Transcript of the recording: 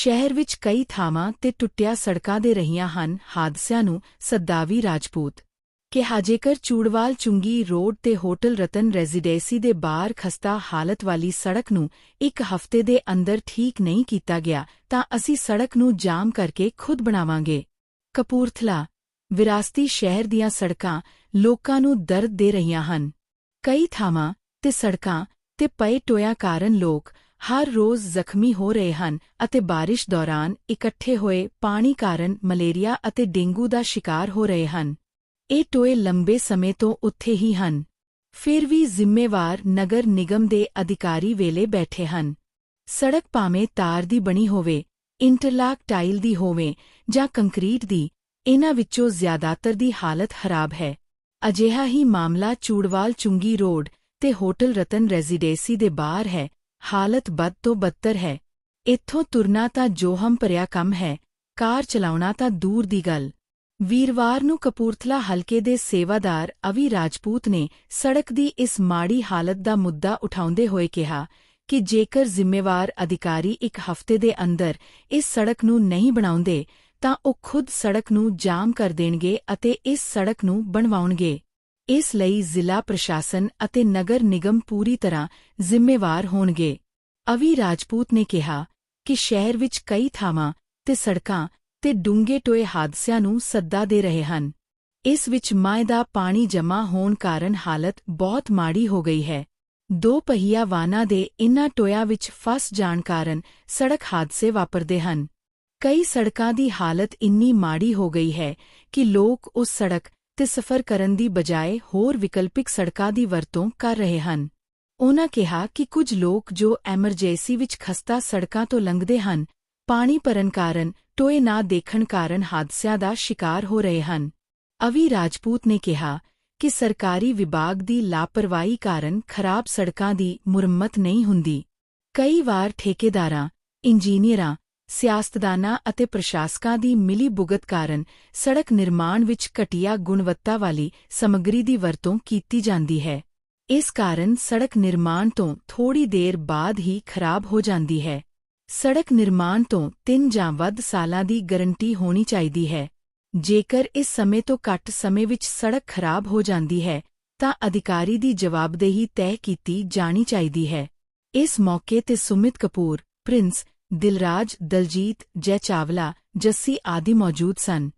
ਸ਼ਹਿਰ ਵਿੱਚ ਕਈ ਥਾਵਾਂ ਤੇ ਟੁੱਟਿਆ ਸੜਕਾਂ ਦੇ ਰਹੀਆਂ ਹਨ, ਹਾਦਸਿਆਂ ਨੂੰ ਸੱਦਾਵੀ ਰਾਜਪੂਤ ਕਿਹਾ। ਜੇਕਰ ਚੂੜਵਾਲ ਚੁੰਗੀ ਰੋਡ ਤੇ ਹੋਟਲ ਰਤਨ ਰੈਜ਼ੀਡੈਂਸੀ ਦੇ ਬਾਹਰ ਖਸਤਾ ਹਾਲਤ ਵਾਲੀ ਸੜਕ ਨੂੰ ਇੱਕ ਹਫ਼ਤੇ ਦੇ ਅੰਦਰ ਠੀਕ ਨਹੀਂ ਕੀਤਾ ਗਿਆ, ਤਾਂ ਅਸੀਂ ਸੜਕ ਨੂੰ ਜਾਮ ਕਰਕੇ ਖੁਦ ਬਣਾਵਾਂਗੇ। ਕਪੂਰਥਲਾ ਵਿਰਾਸਤੀ ਸ਼ਹਿਰ ਦੀਆਂ ਸੜਕਾਂ ਲੋਕਾਂ ਨੂੰ ਦਰਦ ਦੇ ਰਹੀਆਂ ਹਨ। ਕਈ ਥਾਵਾਂ ਤੇ ਸੜਕਾਂ ਤੇ ਪਏ ਟੋਇਆ ਕਾਰਨ ਲੋਕ ਹਰ ਰੋਜ਼ ਜ਼ਖਮੀ ਹੋ ਰਹੇ ਹਨ ਅਤੇ ਬਾਰਿਸ਼ ਦੌਰਾਨ ਇਕੱਠੇ ਹੋਏ ਪਾਣੀ ਕਾਰਨ ਮਲੇਰੀਆ ਅਤੇ ਡੇਂਗੂ ਦਾ ਸ਼ਿਕਾਰ ਹੋ ਰਹੇ ਹਨ। ਇਹ ਟੋਏ ਲੰਬੇ ਸਮੇਂ ਤੋਂ ਉੱਥੇ ਹੀ ਹਨ। ਫਿਰ ਵੀ ਜ਼ਿੰਮੇਵਾਰ ਨਗਰ ਨਿਗਮ ਦੇ ਅਧਿਕਾਰੀ ਵੇਲੇ ਬੈਠੇ ਹਨ। ਸੜਕ ਭਾਵੇਂ ਤਾਰ ਦੀ ਬਣੀ ਹੋਵੇ, ਇੰਟਰਲਾਕ ਟਾਈਲ ਦੀ ਹੋਵੇ ਜਾਂ ਕੰਕਰੀਟ ਦੀ ਇਨ੍ਹਾਂ ਵਿੱਚੋਂ ਜ਼ਿਆਦਾਤਰ ਦੀ ਹਾਲਤ ਖਰਾਬ ਹੈ। ਅਜਿਹਾ ਹੀ ਮਾਮਲਾ ਚੂੜਵਾਲ ਚੁੰਗੀ ਰੋਡ ਤੇ ਹੋਟਲ ਰਤਨ ਰੈਜ਼ੀਡੈਂਸੀ ਦੇ ਬਾਹਰ ਹੈ ਹਾਲਤ ਬਦ ਤੋਂ ਬੱਤਰ ਹੈ। ਇੱਥੋਂ ਤੁਰਨਾ ਤਾਂ ਜੋਹਮ ਭਰਿਆ ਕੰਮ ਹੈ, ਕਾਰ ਚਲਾਉਣਾ ਤਾਂ ਦੂਰ ਦੀ ਗੱਲ। ਵੀਰਵਾਰ ਨੂੰ ਕਪੂਰਥਲਾ ਹਲਕੇ ਦੇ ਸੇਵਾਦਾਰ ਅਵੀ ਰਾਜਪੂਤ ਨੇ ਸੜਕ ਦੀ ਇਸ ਮਾੜੀ ਹਾਲਤ ਦਾ ਮੁੱਦਾ ਉਠਾਉਂਦੇ ਹੋਏ ਕਿਹਾ ਕਿ ਜੇਕਰ ਜ਼ਿੰਮੇਵਾਰ ਅਧਿਕਾਰੀ ਇੱਕ ਹਫ਼ਤੇ ਦੇ ਅੰਦਰ ਇਸ ਸੜਕ ਨੂੰ ਨਹੀਂ ਬਣਾਉਂਦੇ, ਤਾਂ ਉਹ ਖੁਦ ਸੜਕ ਨੂੰ ਜਾਮ ਕਰ ਦੇਣਗੇ ਅਤੇ ਇਸ ਸੜਕ ਨੂੰ ਬਣਵਾਉਣਗੇ। ਇਸ ਲਈ ਜ਼ਿਲ੍ਹਾ ਪ੍ਰਸ਼ਾਸਨ ਅਤੇ ਨਗਰ ਨਿਗਮ ਪੂਰੀ ਤਰ੍ਹਾਂ ਜ਼ਿੰਮੇਵਾਰ ਹੋਣਗੇ। ਅਵੀ ਰਾਜਪੂਤ ਨੇ ਕਿਹਾ ਕਿ ਸ਼ਹਿਰ ਵਿੱਚ ਕਈ ਥਾਵਾਂ ਤੇ ਸੜਕਾਂ ਤੇ ਡੂੰਘੇ ਟੋਏ ਹਾਦਸਿਆਂ ਨੂੰ ਸੱਦਾ ਦੇ ਰਹੇ ਹਨ। ਇਸ ਵਿੱਚ ਮਾਏ ਦਾ ਪਾਣੀ ਜਮ੍ਹਾਂ ਹੋਣ ਕਾਰਨ ਹਾਲਤ ਬਹੁਤ ਮਾੜੀ ਹੋ ਗਈ ਹੈ। ਦੋ ਪਹੀਆ ਵਾਹਨਾਂ ਦੇ ਇਨ੍ਹਾਂ ਟੋਇਆ ਵਿੱਚ ਫਸ ਜਾਣ ਕਾਰਨ ਸੜਕ ਹਾਦਸੇ ਵਾਪਰਦੇ ਹਨ। ਕਈ ਸੜਕਾਂ ਦੀ ਹਾਲਤ ਇੰਨੀ ਮਾੜੀ ਹੋ ਗਈ ਹੈ ਕਿ ਲੋਕ ਉਸ ਸੜਕ ਤੇ ਸਫ਼ਰ ਕਰਨ ਦੀ ਬਜਾਏ ਹੋਰ ਵਿਕਲਪਿਕ ਸੜਕਾਂ ਦੀ ਵਰਤੋਂ ਕਰ ਰਹੇ ਹਨ। ਉਨ੍ਹਾਂ ਕਿਹਾ ਕਿ ਕੁਝ ਲੋਕ ਜੋ ਐਮਰਜੈਂਸੀ ਵਿੱਚ ਖਸਤਾ ਸੜਕਾਂ ਤੋਂ ਲੰਘਦੇ ਹਨ, ਪਾਣੀ ਭਰਨ ਕਾਰਨ, ਟੋਏ ਨਾ ਦੇਖਣ ਕਾਰਨ ਹਾਦਸਿਆਂ ਦਾ ਸ਼ਿਕਾਰ ਹੋ ਰਹੇ ਹਨ। ਅਵੀ ਰਾਜਪੂਤ ਨੇ ਕਿਹਾ ਕਿ ਸਰਕਾਰੀ ਵਿਭਾਗ ਦੀ ਲਾਪਰਵਾਹੀ ਕਾਰਨ ਖਰਾਬ ਸੜਕਾਂ ਦੀ ਮੁਰੰਮਤ ਨਹੀਂ ਹੁੰਦੀ। ਕਈ ਵਾਰ ਠੇਕੇਦਾਰਾਂ, ਇੰਜੀਨੀਅਰਾਂ ਸਿਆਸਤਦਾਨਾਂ ਅਤੇ ਪ੍ਰਸ਼ਾਸਕਾਂ ਦੀ ਮਿਲੀ ਭੁਗਤ ਕਾਰਨ ਸੜਕ ਨਿਰਮਾਣ ਵਿੱਚ ਘਟੀਆ ਗੁਣਵੱਤਾ ਵਾਲੀ ਸਮੱਗਰੀ ਦੀ ਵਰਤੋਂ ਕੀਤੀ ਜਾਂਦੀ ਹੈ। ਇਸ ਕਾਰਨ ਸੜਕ ਨਿਰਮਾਣ ਤੋਂ ਥੋੜੀ ਦੇਰ ਬਾਅਦ ਹੀ ਖਰਾਬ ਹੋ ਜਾਂਦੀ ਹੈ। ਸੜਕ ਨਿਰਮਾਣ ਤੋਂ ਤਿੰਨ ਜਾਂ ਵੱਧ ਸਾਲਾਂ ਦੀ ਗਰੰਟੀ ਹੋਣੀ ਚਾਹੀਦੀ ਹੈ। ਜੇਕਰ ਇਸ ਸਮੇਂ ਤੋਂ ਘੱਟ ਸਮੇਂ ਵਿੱਚ ਸੜਕ ਖਰਾਬ ਹੋ ਜਾਂਦੀ ਹੈ, ਤਾਂ ਅਧਿਕਾਰੀ ਦੀ ਜਵਾਬਦੇਹੀ ਤੈਅ ਕੀਤੀ ਜਾਣੀ ਚਾਹੀਦੀ ਹੈ। ਇਸ ਮੌਕੇ ਤੇ ਸੁਮਿਤ ਕਪੂਰ, ਪ੍ਰਿੰਸ ਦਿਲਰਾਜ ਦਲਜੀਤ ਜੈ ਚਾਵਲਾ ਜੱਸੀ ਆਦਿ ਮੌਜੂਦ ਸਨ।